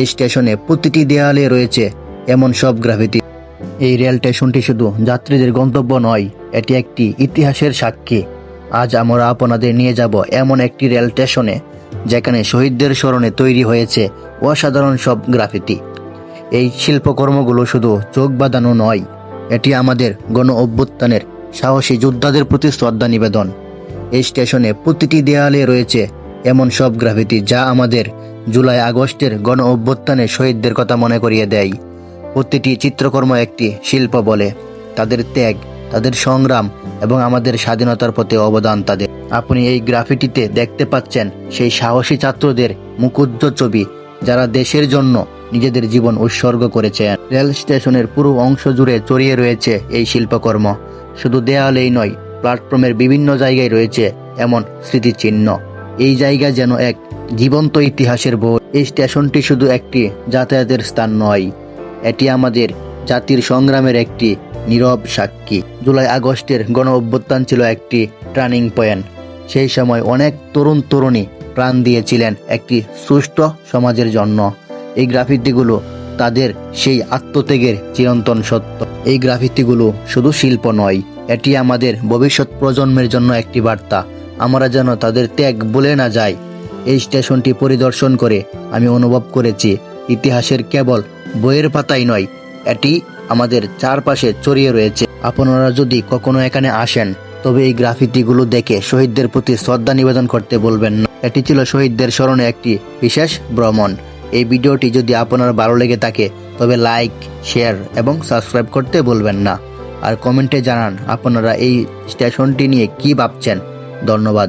এই স্টেশনে প্রতিটি দেয়ালে রয়েছে এমন সব গ্রাফিতি। এই রেল স্টেশনটি শুধু যাত্রীদের গন্তব্য নয়, এটি একটি ইতিহাসের সাক্ষী। আজ আমরা আপনাদের নিয়ে যাব এমন একটি রেল স্টেশনে, যেখানে শহীদদের স্মরণে তৈরি হয়েছে অসাধারণ সব গ্রাফিতি। এই শিল্পকর্মগুলো শুধু চোখ বাঁধানো নয়, এটি আমাদের গণ অভ্যুত্থানের সাহসী যোদ্ধাদের প্রতি শ্রদ্ধা নিবেদন। এই স্টেশনে প্রতিটি দেয়ালে রয়েছে এমন সব গ্রাফিতি যা আমাদের জুলাই আগস্টের গণ অভ্যুত্থানের শহীদদের কথা মনে করিয়ে দেয়। প্রতিটি চিত্রকর্ম একটি শিল্প বলে। তাদের ত্যাগ, তাদের সংগ্রাম এবং আমাদের স্বাধীনতার প্রতি অবদান তাদের। আপনি এই গ্রাফিটিতে দেখতে পাচ্ছেন সেই সাহসী ছাত্রদের মুখোজ্জ্বল ছবি যারা দেশের জন্য নিজেদের জীবন উৎসর্গ করেছেন রেল স্টেশনের পুরো অংশ জুড়ে চড়িয়ে রয়েছে এই শিল্পকর্ম। শুধু দেয়ালেই নয়, প্ল্যাটফর্মের বিভিন্ন জায়গায় রয়েছে এমন স্মৃতিচিহ্ন। এই জায়গা যেন এক জীবন্ত ইতিহাসের বই। এই স্টেশনটি শুধু একটি যাতায়াতের স্থান নয়, এটি আমাদের জাতির সংগ্রামের একটি নীরব সাক্ষী। জুলাই আগস্টের গণ অভ্যুত্থান ছিল একটি টার্নিং পয়েন্ট। সেই সময় অনেক তরুণ তরুণী প্রাণ দিয়েছিলেন একটি সুষ্ঠু সমাজের জন্য। এই গ্রাফিতিগুলো তাদের সেই আত্মত্যাগের চিরন্তন সত্য। এই গ্রাফিতিগুলো শুধু শিল্প নয়, এটি আমাদের ভবিষ্যৎ প্রজন্মের জন্য একটি বার্তা। আমরা যেন তাদের ত্যাগ বলে না যাই। এই স্টেশনটি পরিদর্শন করে আমি অনুভব করেছি, ইতিহাসের কেবল বইয়ের পাতাই নয়, এটি আমাদের চারপাশে ছড়িয়ে রয়েছে। আপনারা যদি কখনো এখানে আসেন, তবে এই গ্রাফিতিগুলো দেখে শহীদদের প্রতি শ্রদ্ধা নিবেদন করতে বলবেন না। এটি ছিল শহীদদের স্মরণে একটি বিশেষ ভ্রমণ। এই ভিডিওটি যদি আপনার ভালো লেগে থাকে, তবে লাইক, শেয়ার এবং সাবস্ক্রাইব করতে বলবেন না। আর কমেন্টে জানান আপনারা এই স্টেশনটি নিয়ে কি ভাবছেন। ধন্যবাদ।